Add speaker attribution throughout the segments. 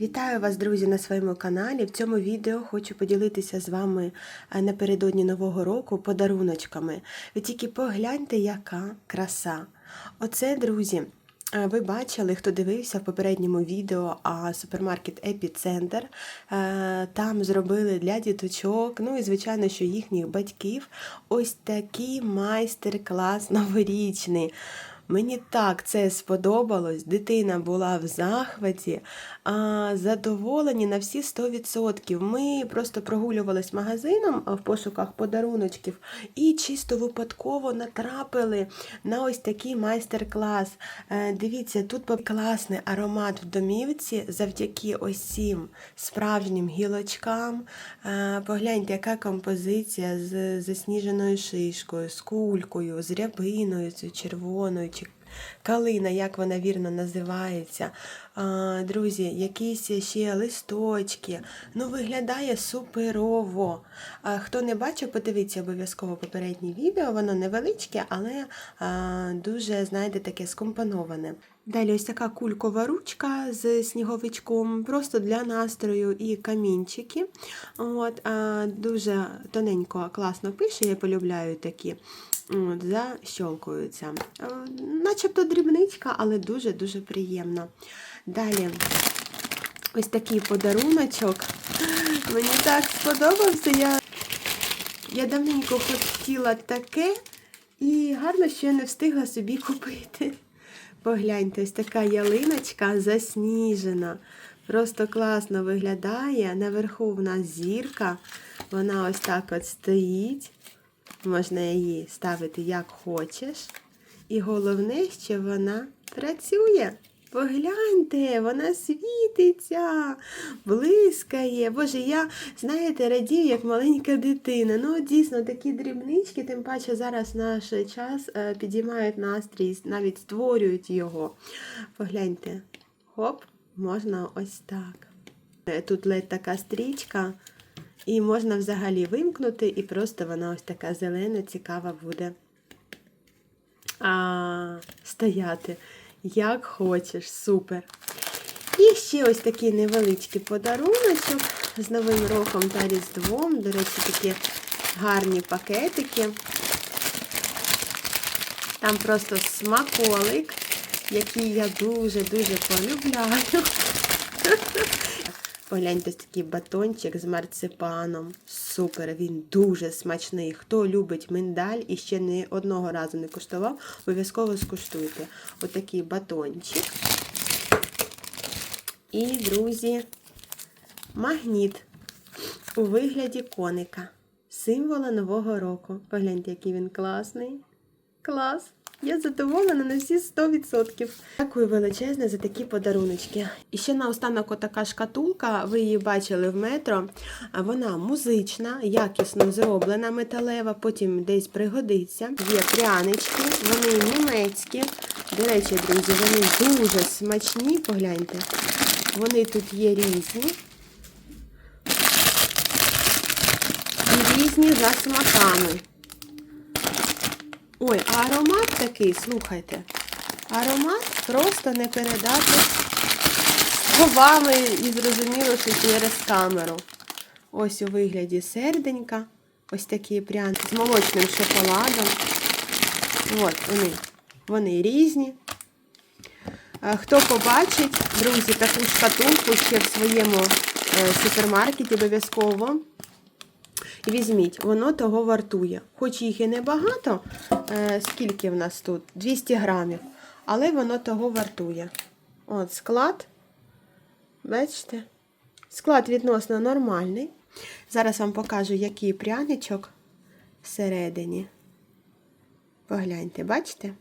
Speaker 1: Вітаю вас, друзі, на своєму каналі. В цьому відео хочу поділитися з вами е, напередодні Нового року подаруночками. Ви тільки погляньте, яка краса. Оце, друзі, е, ви бачили, хто дивився в попередньому відео а супермаркет Епіцентр. Е, Там зробили для діточок, ну і звичайно, що їхніх батьків ось такий майстер-клас новорічний. Мені так це сподобалось. Дитина була в захваті, а, задоволені на всі 100%. Ми просто прогулювались магазином в пошуках подаруночків і чисто випадково натрапили на ось такий майстер-клас. Е, Дивіться, тут класний аромат в домівці завдяки ось цим справжнім гілочкам. Е, Погляньте, яка композиція з засніженою шишкою, з кулькою, з рябиною, з червоною. Чи Калина, як вона вірно називається. А, друзі, якісь ще листочки. Ну, виглядає суперово. А, хто не бачив, подивіться обов'язково попереднє відео. Воно невеличке, але а, дуже, знаєте, таке скомпоноване. Далі ось така кулькова ручка з сніговичком, просто для настрою і камінчики. От, а, дуже тоненько, класно пише, я полюбляю такі. От, защолкуються. Е, Начебто дрібничка, але дуже-дуже приємно. Далі ось такий подаруночок. Мені так сподобався. Я, я давненько хотіла таке, і гарно, що я не встигла собі купити. Погляньте, ось така ялиночка засніжена. Просто класно виглядає. Наверху в нас зірка. Вона ось так от стоїть. Можна її ставити як хочеш. І головне, що вона працює. Погляньте, вона світиться, блискає. Боже, я, знаєте, радію, як маленька дитина. Ну, дійсно, такі дрібнички, тим паче зараз наш час е, підіймають настрій, навіть створюють його. Погляньте, хоп, можна ось так. Е, Тут ледь така стрічка. І можна взагалі вимкнути, і просто вона ось така зелена, цікава буде а, стояти. Як хочеш, супер. І ще ось такий невеличкий подаруночок з Новим роком та Різдвом. До речі, такі гарні пакетики. Там просто смаколик, який я дуже-дуже полюбляю. Погляньте, такий батончик з марципаном. Супер, він дуже смачний. Хто любить миндаль і ще не одного разу не куштував, обов'язково скуштуйте. Отакий батончик. І, друзі, магніт у вигляді коника. Символа Нового року. Погляньте, який він класний. Клас! Я задоволена на всі 100%. Дякую величезне за такі подаруночки. І ще наостанок отака шкатулка, ви її бачили в метро. Вона музична, якісно зроблена, металева, потім десь пригодиться. Є прянички, вони німецькі. До речі, друзі, вони дуже смачні, погляньте. Вони тут є різні. І різні за смаками. Ой, а аромат такий, слухайте. Аромат просто не передати словами і зрозуміло, що через камеру. Ось у вигляді серденька. Ось такі пряні з молочним шоколадом. От вони. Вони різні. Е, Хто побачить, друзі, таку шкатулку ще в своєму е, супермаркеті обов'язково. Візьміть, воно того вартує. Хоч їх і небагато, е, скільки в нас тут? 200 грамів. Але воно того вартує. От склад. Бачите? Склад відносно нормальний. Зараз вам покажу, який пряничок всередині. Погляньте, бачите?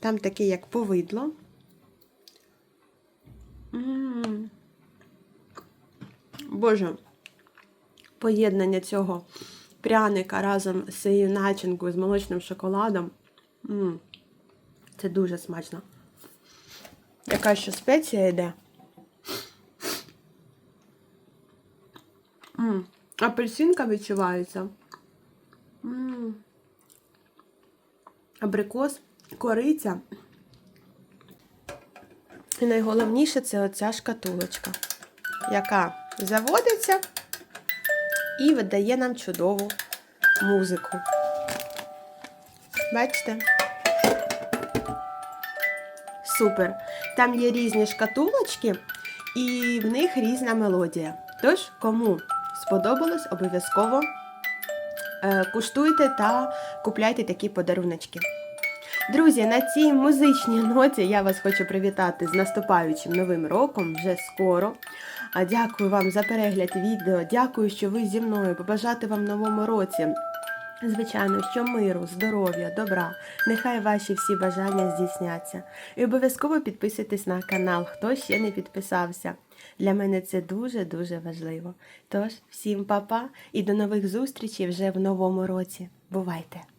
Speaker 1: Там такий, як повидло. Боже поєднання цього пряника разом з цією начинкою з молочним шоколадом. М, Це дуже смачно. Яка ще спеція йде. М, Апельсинка відчувається. М, Абрикос, кориця. І найголовніше це оця шкатулочка. яка заводиться і видає нам чудову музику. Бачите? Супер. Там є різні шкатулочки, і в них різна мелодія. Тож, кому сподобалось, обов'язково е, куштуйте та купляйте такі подаруночки. Друзі, на цій музичній ноті я вас хочу привітати з наступаючим новим роком вже скоро. Дякую вам за перегляд відео. Дякую, що ви зі мною. Побажати вам новому році. Звичайно, що миру, здоров'я, добра. Нехай ваші всі бажання здійсняться. І обов'язково підписуйтесь на канал, хто ще не підписався. Для мене це дуже-дуже важливо. Тож, всім па-па і до нових зустрічей вже в новому році. Бувайте!